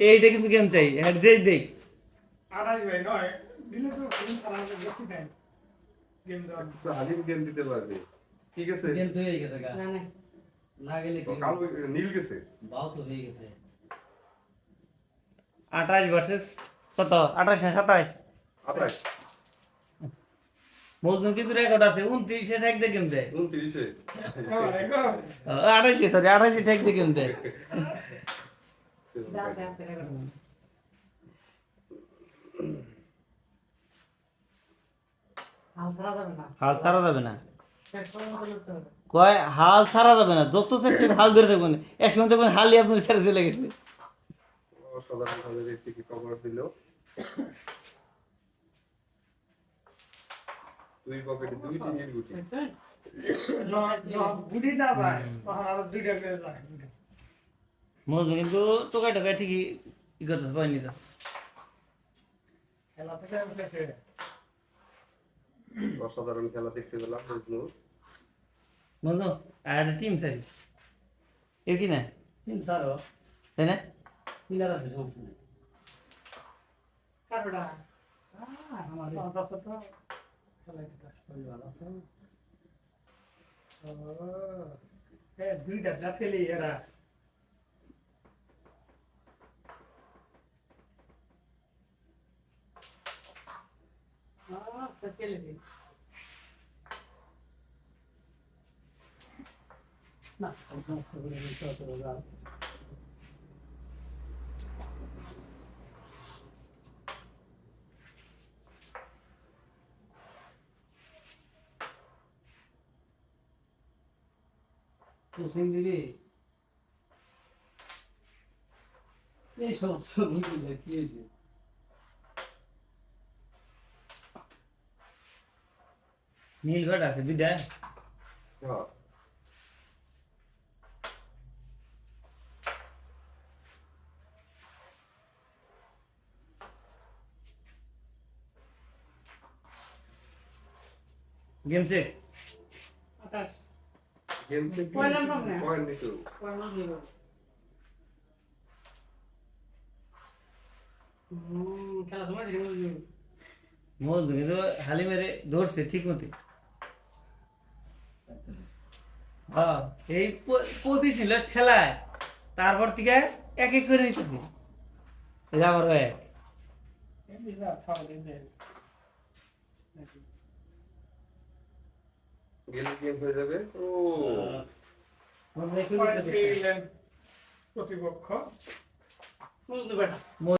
এইটা কিন্তু গেম চাই। হ্যাঁ দেই দেই আড়াই ভাই নয়। দিলে তো গেম বেশি টাইম গেম দেওয়ার তো গেম দিতে পারবে। ঠিক আছে? গেম তো হয়ে গেছে গা। না না। না গেলে কি কালো নীল গেছে? বাও তো হয়ে গেছে। আঠাশ ভার্সেস কত? আঠাশ না সাতাশ? আঠাশ। মজনু কিন্তু রেকর্ড আছে। উনত্রিশে ঠেক দিয়ে গেম দেয় ঠেক দিয়ে হাল ছাড়া যাবে না। হাল ছাড়া যাবে না। কয় হাল ছাড়া যাবে না। যত চেষ্টা হাল ধরে থাকবেন এক সময় দেখবেন হালই আপনার ছেড়ে চলে গেছে। কভার দিল। দুই পকেটে দুইটি নীল গুটি। বুড়ি না যায় তখন আরও দুইটা করে যায় মজনু কিন্তু টোকাই টোকাই ঠিকই ই করতে পারেনি তো অসাধারণ খেলা দেখতে পেলাম মজনু মজনু আর টিম চাই। এর কি না? তিন সারো তাই না? পিলার আছে নেই কারোটা আমাদের দুইটা যা ফেলি এরা। আহ শেষ খেলেছি না সমস্ত করে দিতে চলে যাও কোচিং দিবি এই সমস্ত বুঝলি কি হয়েছে নীলঘট আছে দুইটা হ্যাঁ গেম চেক আঠাশ গেম পয়লা নাম না? পয়েন্ট নিত পড়ানো দিব হুম খেলা তোমার সেখানে বুঝবি মজনু কিন্তু হালি মেরে ধরছে ঠিক মতো হ্যাঁ এই প- ছিল ঠেলায় তারপর থেকে এক এক করে নিতে আবার হয় এমনি না ছাড়া দিন দেয়। গেলে গেম হয়ে যাবে? ও। পয়েন্ট পেয়ে গেলেন প্রতিপক্ষ বুঝতে